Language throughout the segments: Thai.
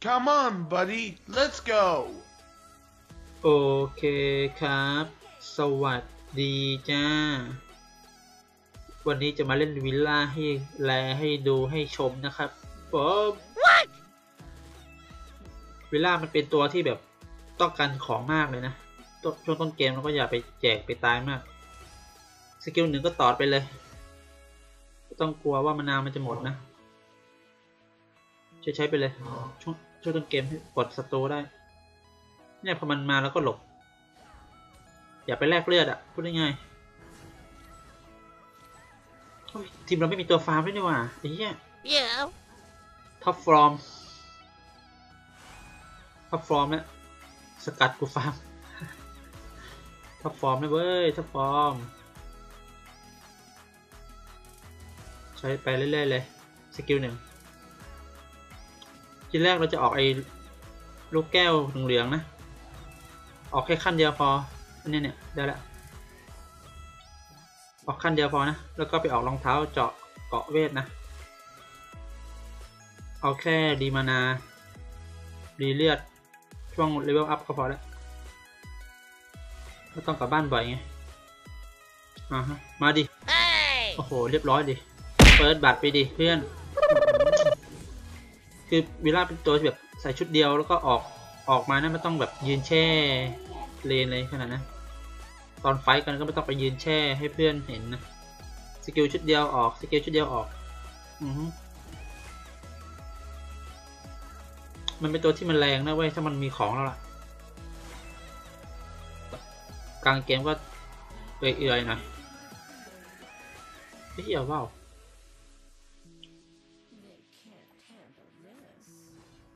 Come on, buddy. Let's go. โอเคครับ สวัสดีจ้า วันนี้จะมาเล่นวิลล่าให้แลให้ดูให้ชมนะครับผมวิลล่ามันเป็นตัวที่แบบต้องการของมากเลยนะต้นช่วงต้นเกมเราก็อย่าไปแจกไปตายมาก สกิลหนึ่งก็ตอดไปเลยไม่ต้องกลัวว่ามานาวมันจะหมดนะ ใช้ใช้ไปเลยช่วง ช่วงต้นเกมให้กดศัตรูได้ เนี่ยพอมันมาแล้วก็หลบ อย่าไปแลกเลือดอะพูดง่ายๆโอ้ยทีมเราไม่มีตัวฟาร์มด้วยนี่หว่าไอ้เหี้ย Yeah. ท็อปฟอร์มท็อปฟอร์มเนี่ยสกัดกูฟาร์มท็อปฟอร์มนะเว้ยท็อปฟอร์มใช้ไปเรื่อยๆเลย สกิลหนึ่ง ทีแรกเราจะออกไอ้ลูกแก้วเหลืองๆนะ ออกแค่ขั้นเดียวพออันนี้เนี่ยได้ละออกขั้นเดียวพอนะ แล้วก็ไปออกรองเท้าเจาะเกาะเวทนะ เอาแค่ดีมานาดีเลือดช่วงเลเวลอัพก็พอแล้วไม่ต้องกลับบ้านบ่อยไง อ่าฮะ มาดิ Hey. โอ้โห เรียบร้อยดิ เปิดบัตรไปดิเพื่อน คือวิลล่าเป็นตัวแบบใส่ชุดเดียวแล้วก็ออกออกมานะไม่ต้องแบบยืนแช่เลนเลยขนาดนั้นตอนไฟท์กันก็ไม่ต้องไปยืนแช่ให้เพื่อนเห็นนะสกิลชุดเดียวออกสกิลชุดเดียวออกอือมันเป็นตัวที่มันแรงนะเว้ยถ้ามันมีของแล้วล่ะกลางเกมก็เอื่อยๆหน่อยเหี้ยว่าว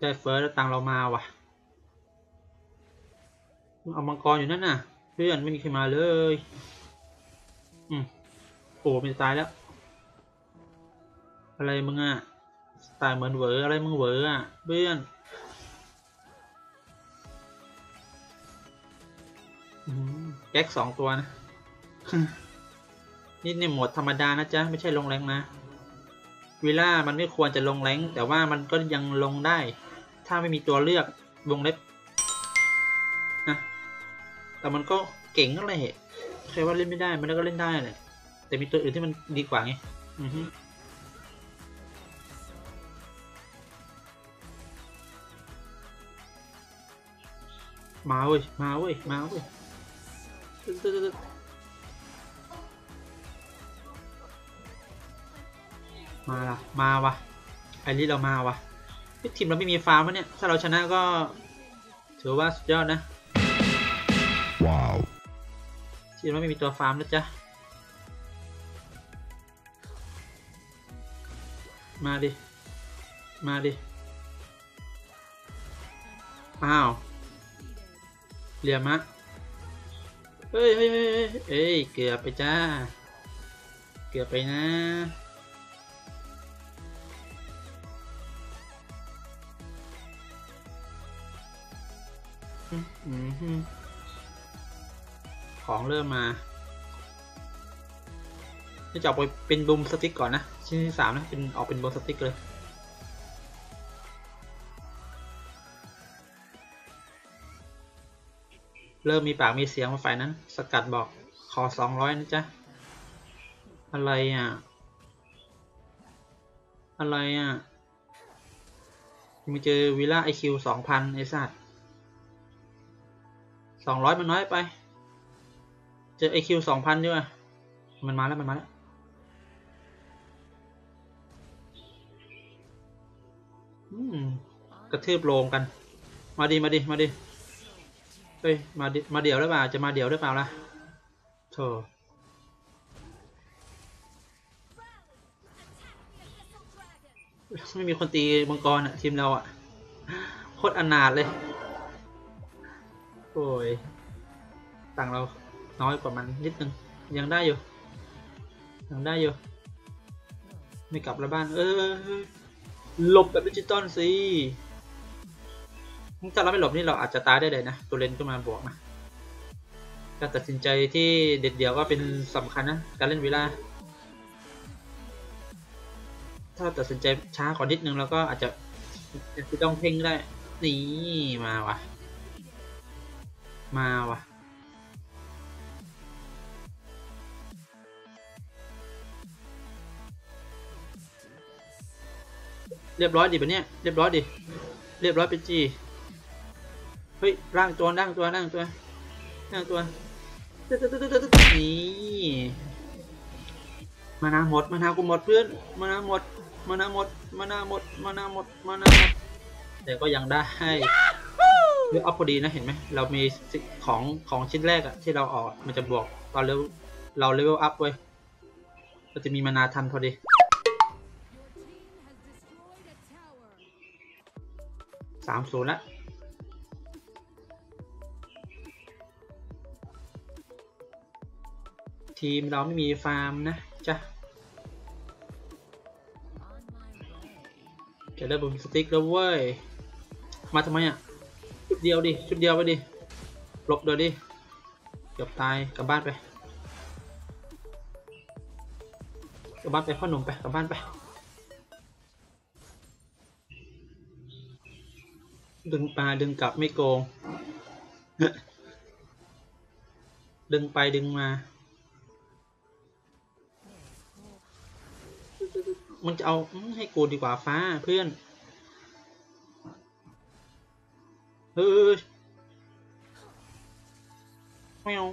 ได้เฟิร์สตังเรามาว่ะมึงเอามังกรอยู่นั่นน่ะ เพื่อนไม่มีใครมาเลย อืมโอ้มันตายแล้ว อะไรมึงอะตล์เหมือนเหวออะไรมึงเหวออะเพื่อนแก๊กสองตัวนะ นี่ในโหมดธรรมดานะจ๊ะ ไม่ใช่ลงแรงนะวิล่ามันไม่ควรจะลงแรงแต่ว่ามันก็ยังลงได้ ถ้าไม่มีตัวเลือกวงเล็บนะแต่มันก็เก่งนั่นแหละใครว่าเล่นไม่ได้มันก็เล่นได้แหละแต่มีตัวอื่นที่มันดีกว่าไงอือฮึมาเว้ย มาเว้ย มาเว้ยมาละมาวะไอริสเรามาวะ ทีมเราไม่มีฟาร์มวะเนี่ย ถ้าเราชนะก็ ถือว่าสุดยอดนะ Wow. ทีมเราไม่มีตัวฟาร์มนะจ๊ะ มาดิ มาดิ อ้าวเหลี่ยมะ เฮ้ยเฮ้ยเฮ้ยเฮ้ยเอ้ยเกือบไปจ้า เกือบไปนะ ของเริ่มมาจะออกไปเป็นบูมสติ๊กก่อนนะ ชิ้นที่สามนะ เป็นออกเป็นบูมสติ๊กเลยเริ่มมีปากมีเสียงมาฝ่ายนั้น สกัดบอกขอสองร้อยนะจ๊ะ อะไรอะ อะไรอะมีเจอวิล่าไอคิวสองพันไอสัตว์ สองร้อยมันน้อยไป เจอไอคิวสองพันด้วยมันมาแล้วมันมาแล้วอืมกระทืบโลมกัน มาดิมาดิมาดิเฮ้ยมาดิมาเดี่ยวหรือเปล่า จะมาเดี่ยวหรือเปล่าล่ะโธ่ไม่มีคนตีมังกรอะทีมเราอะโคตรอนาถเลย โอ้ยต่างเราน้อยกว่ามันนิดนึง ยังได้อยู่ ยังได้อยู่ ไม่กลับแล้วบ้าน เออหลบแบบดิจิตอลสิถ้าเราไม่หลบนี่เราอาจจะตายได้เลยนะ ตัวเลนก็มาบวกนะการตัดสินใจที่เด็ดเดี่ยวก็เป็นสำคัญนะ การเล่นเวลา ถ้าตัดสินใจช้ากว่านิดนึงเราก็อาจจะจะต้องเพ่งได้ นี่มาว่ะ มาวะเรียบร้อยดิปะเนี่ย เรียบร้อยดิ เรียบร้อยไปจี เฮ้ย ร่างตัวร่างตัวร่างตัวร่างตัวนี่มานาหมด มานากูหมดเพื่อน มานาหมด มานาหมด มานาหมด มานาหมด มานาหมด แต่ก็ยังได้ เลือกอัพพอดีนะเห็นไหมเรามีของของชิ้นแรกอะที่เราออกมันจะบวกตอนเลเวลเราเลเวลอัพเว้ยก็จะมีมานาทันพอดีสามศูนย์ละทีมเราไม่มีฟาร์มนะจ้ะจะได้บุมสติ๊กแล้วเว้ย มาทำไมอะ ดเดียวดิ ชุดเดียวไปดิ หลบเดี๋ยวดิ เกือบตาย กลับบ้านไป กลับบ้านไปพ่อหนุ่มไป กลับบ้านไป ดึงปลาดึงกลับไม่โกง ดึงไปดึงมา มันจะเอาให้กูดีกว่าฟ้าเพื่อน เฮ้ยไม่เอา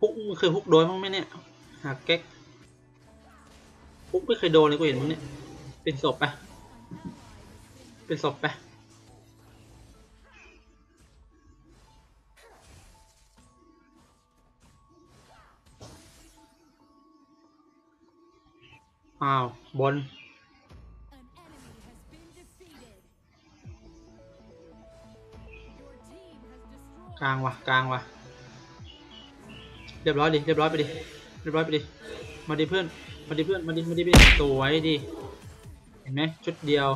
ฮุกมึงเคยฮุกโดนบ้างไหมเนี่ยหักแก๊กฮุกไม่เคยโดนเลยกูเห็นมึงเนี่ยเป็นศพไปเป็นศพไปอ้าวบน กลางวะกลางวะเรียบร้อยดิเรียบร้อยไปดิเรียบร้อยไปดิมาดิเพื่อนมาดิเพื่อนมาดิมาดิไปสวยดิเห็นไหมชุดเดียว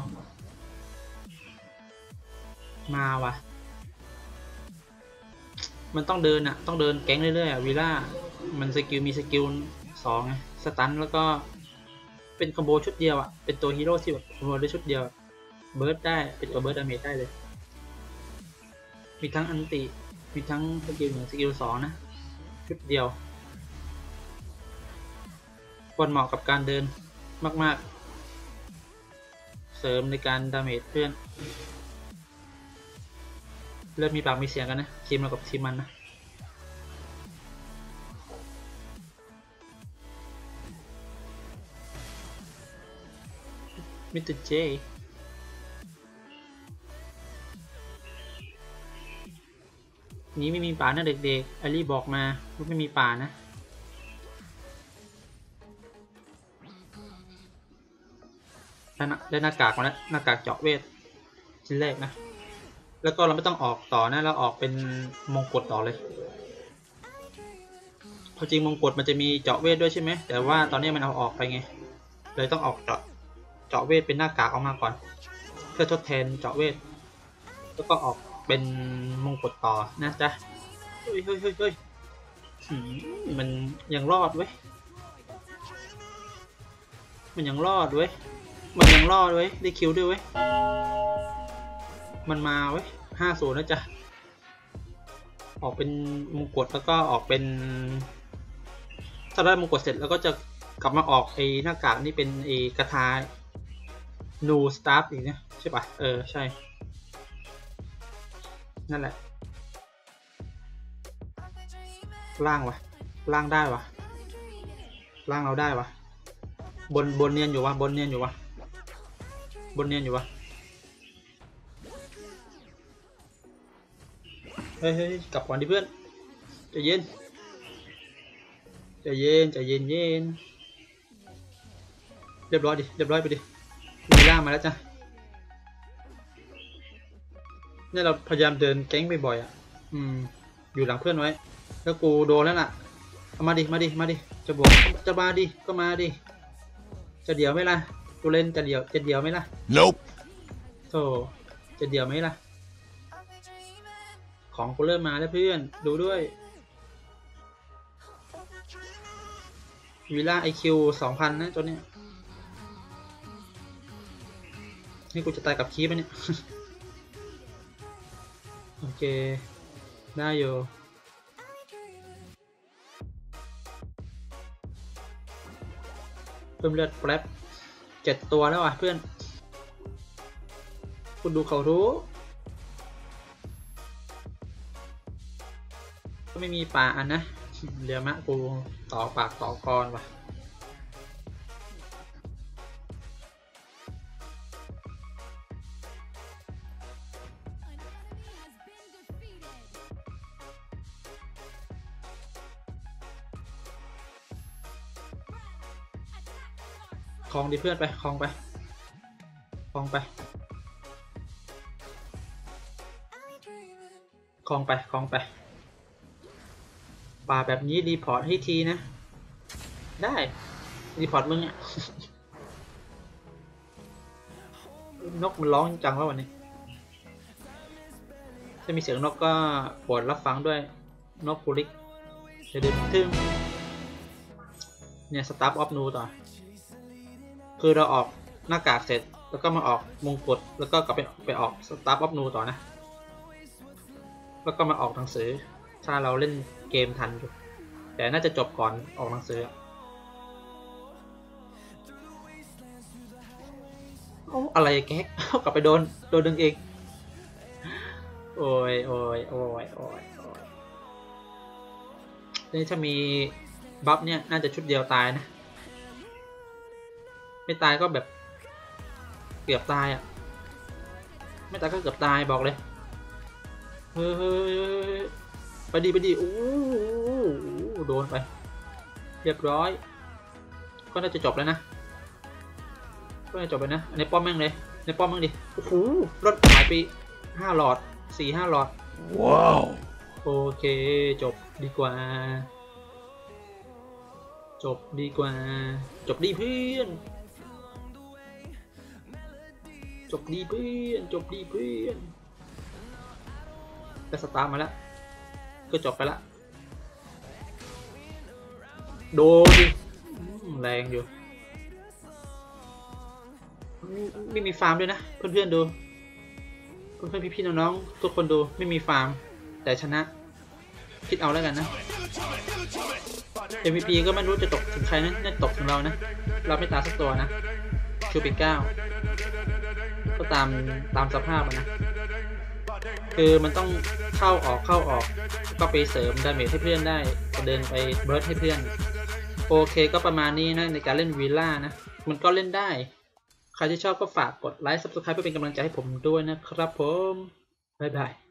มาวะมันต้องเดินอะต้องเดินแก๊งเรื่อยๆอะวีล่ามันสกิลมีสกิลสองไงสตันแล้วก็เป็นคอมโบชุดเดียวอะเป็นตัวฮีโร่ที่แบบคอมโบได้ชุดเดียว เบิร์ดได้ เป็นตัวเบิร์ดดาเมจได้เลย มีทั้งอันติ มีทั้งสกิลหนึ่งสกิลสองนะชุดเดียว ควรเหมาะกับการเดินมาก ๆ เสริมในการดาเมจเพื่อน เริ่มมีปากมีเสียงกันนะ ทีมเรากับทีมมันนะมิสเตอร์เจ นี้ไม่มีป่านะเด็กๆอลี่บอกมาว่าไม่มีป่านะ ได้หน้ากากมาแล้วหน้ากากเจาะเวทชิ้นแรกนะ แล้วก็เราไม่ต้องออกต่อนะ เราออกเป็นมงกุฎต่อเลยเพราะจริงมงกุฎมันจะมีเจาะเวทด้วยใช่ไหม แต่ว่าตอนนี้มันเอาออกไปไง เลยต้องออกเจาะเจาะเวทเป็นหน้ากากออกมาก่อน เพื่อทดแทนเจาะเวท แล้วก็ออก เป็นมงกุฎต่อนะจ๊ะ เฮ้ยเฮ้ยเฮ้ยเฮ้ยมมันยังรอดเว้ย มันยังรอดเว้ย มันยังรอดเว้ย ได้คิวด้วยเว้ย มันมาเว้ยห้าศูนย์นะจ๊ะ ออกเป็นมงกุฎแล้วก็ออกเป็น ถ้าได้มงกุฎเสร็จแล้วก็จะกลับมาออกไอ้หน้ากากนี่เป็นไอ้กระทานูสตาร์อีกเนี่ยใช่ปะเออ ใช่ นั่นแหละ ล่างวะล่างได้วะล่างเราได้วะบนบนเนียนอยู่วะบนเนียนอยู่วะบนเนียนอยู่วะเฮ้ยเฮ้ยกลับก่อนดิเพื่อนใจเย็นใจเย็นใจเย็นเย็นเรียบร้อยดิเรียบร้อยไปดิมีล่างมาแล้วจ้ะ เนี่ยเราพยายามเดินแก๊งบ่อยๆอะ อืม อยู่หลังเพื่อนไว้ แล้วกูโดนแล้วน่ะเอามาดิ มาดิ มาดิ จะบวก จะมาดิ ก็มาดิ จะเดี่ยวไหมล่ะกูเล่นจะเดี่ยว จะเดี่ยวไหมล่ะ Nope. โธ่จะเดี่ยวไหมล่ะ ของกูเริ่มมาแล้วเพื่อน ดูด้วยวิล่าไอคิวสองพันนะตัวเนี้ยนี่กูจะตายกับคีปไหมเนี่ย โอเค ได้อยู่เพิ่มเลือดแป๊บเจ็ดตัวแล้วอะเพื่อน คุณดูเขารู้ ก็ไม่มีป่าอันนะเดี๋ยวมะกูต่อปากต่อกรว่ะ คลองดิเพื่อนไปคลองไปคลองไปคลองไปคลองไปป่าแบบนี้รีพอร์ตให้ทีนะ ได้รีพอร์ตมึงอะนกมันร้องจังแล้ววันนี้ ถ้ามีเสียงนกก็โปรดรับฟังด้วยนกปุริกเดี๋ยวดึงทึ่งเนี่ยสตาร์ of นูต่อ คือเราออกหน้ากากเสร็จ แล้วก็มาออกมงกุฎแล้วก็กลับไปไปออกสตาร์ of นูต่อนะ แล้วก็มาออกหนังสือ ถ้าเราเล่นเกมทันอยู่ แต่น่าจะจบก่อนออกหนังสืออะเอ้อะไรแก๊กกลับไปโดนโดนดึงเองโอ้ยโอ้ยโอ้ยโอ้ยโอ้ยนี่ถ้ามีบัฟเนี่ย น่าจะชุดเดียวตายนะ ไม่ตายก็แบบเกือบตายอะ ไม่ตายก็เกือบตายบอกเลย เฮ้ยเฮ้ยเฮ้ยไปดีไปดีโอ้โหโดนไป เรียบร้อย ก็น่าจะจบแล้วนะ ก็น่าจะจบไปนะ ในป้อมแม่งเลย ในป้อมแม่งดิ โอ้โหรถหายไปห้าหลอดสี่ห้าหลอด Wow. โอเค จบดีกว่า จบดีกว่า จบดีเพื่อน จบดีเพื่อนจบดีเพื่อนก็สตาร์มาแล้ว ก็จบไปละโดนดิแรงอยู่ ไม่มีฟาร์มด้วยนะ เพื่อนๆดู เพื่อนๆพี่ๆน้องๆทุกคนดูไม่มีฟาร์ม แต่ชนะ คิดเอาแล้วกันนะ MVP ก็ไม่รู้จะตกถึงใครนะน่าตกถึงเรานะ เราไม่ตายสักตัวนะชูปิดเก้า ก็ตามตามสภาพมันะ คือมันต้องเข้าออกเข้าออก ก็ไปเสริมดาเมจให้เพื่อนได้ก็เดินไปเบิร์ดให้เพื่อน โอเคก็ประมาณนี้นะในการเล่นวีล่านะ มันก็เล่นได้ ใครที่ชอบก็ฝากกดไลค์ subscribe เพื่อเป็นกำลังใจให้ผมด้วยนะครับผม บ๊ายบาย